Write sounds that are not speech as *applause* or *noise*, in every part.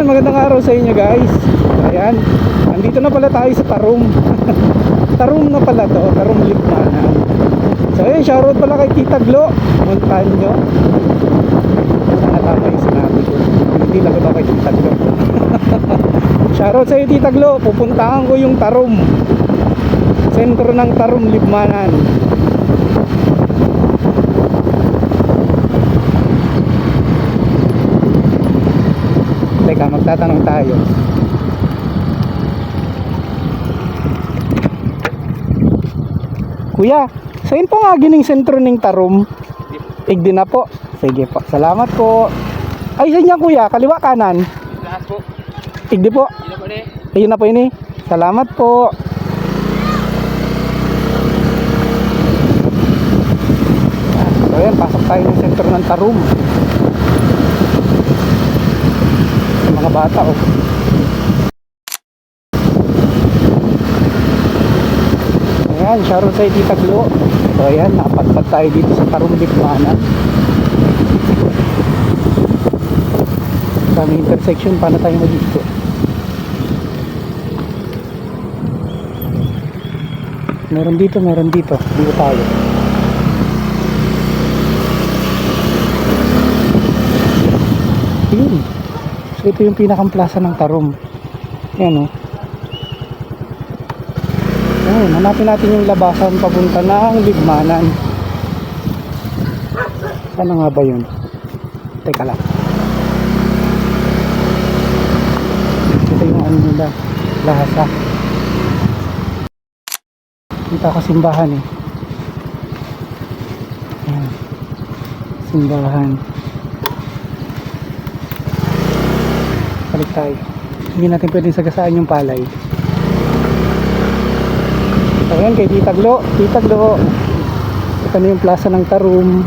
Ayan, magandang araw sa inyo guys. Ayan, andito na pala tayo sa Tarum. *laughs* Tarum na pala to, Tarum Lipmana. So ayan, shoutout pala kay Tita Glo, Montaño. Sana tama yung sinabi ko. Hindi lang ito kay Tita Glo. *laughs* shoutout sa iyo Tita Glo, pupuntahan ko yung Tarum. Sentro ng Tarum Lipmanan. Teka, magtatanong tayo. Kuya, saan po nga gining sentro ng Tarum? Igdi na po. Sige po. Salamat po. Ay, saan niya kuya? Kaliwa kanan? Igdi po. Ayun na po ini. Salamat po. So ayan, pasok tayo ng sentro ng Tarum. Yung mga bata oh. Ayan, shoutout sa Tita Glo. So ayan, nakapagpag tayo dito sa Tarum Lipmana. Sa intersection, paano tayo mag-dito? Meron dito, meron dito. Dito tayo. Yun. Ito yung pinakang plaza ng Tarum. Yan o. Ayun, hanapin natin yung labasan papunta ng Ligmanan. Sana nga ba yun? Teka lang. Ito yung ano nila. Lahasa. Kita ka simbahan eh. Ayan. Simbahan. Balik tayo. Hindi natin pwedeng sagasaan yung palay. So, ayan kay Tita Glo. Tita Glo. Ito na yung plaza ng Tarum.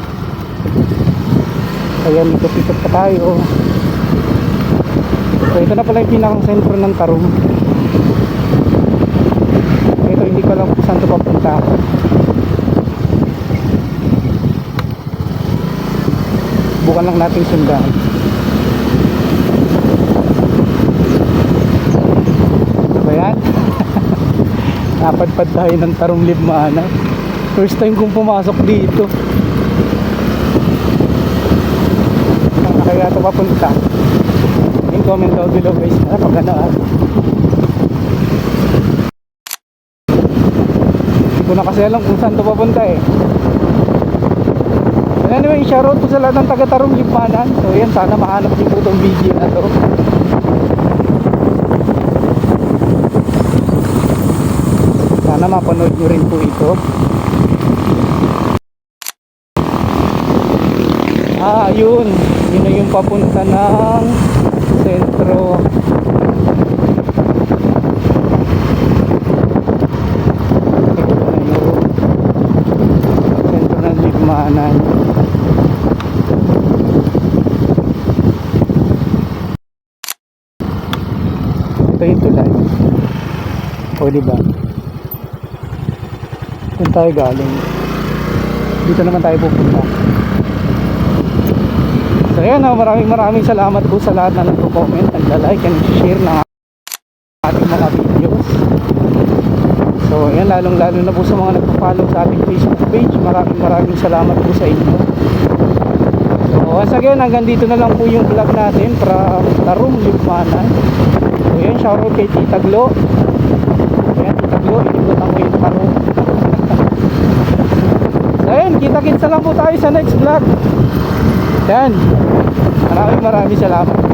Ayan, ikot-ikot pa tayo. So, ito na pala yung pinakang sentro ng Tarum. Ito hindi ko alam kung saan ito papunta. Bukan lang natin sundan. Ano ba yan? Napadpad tayo ng Tarong Libmana. First time kong pumasok dito. Saan na kaya ito papunta? In comment down below guys. Ah. Hindi ko na kasi alam kung saan ito papunta eh. And anyway, shoutout po sa lahat ng taga Tarong Lipanan. So yan, sana mahanap niyo po itong video na to. Sana mapanood nyo rin po ito. Ah, yun. Yun na yung papunta ng sentro. Sentro ng Ligmanan. Ito yung tulay. O, diba? Doon tayo galing. Dito naman tayo pupunta. So yan, ah, maraming maraming salamat po sa lahat na nagko-comment, nagla-like and share ng ating mga videos. So yan, lalong lalo na po sa mga nagpo-follow sa ating Facebook page. Maraming maraming salamat po sa inyo. So once again, hanggang dito na lang po yung vlog natin para Tarum Lipmanan. So yan, shoutout kay Tita Glo. Ayan, Tita Glo, inibutan ko yung Tarum. so yan, kita-kitsa lang po tayo sa next vlog. Yan. Maraming maraming salamat.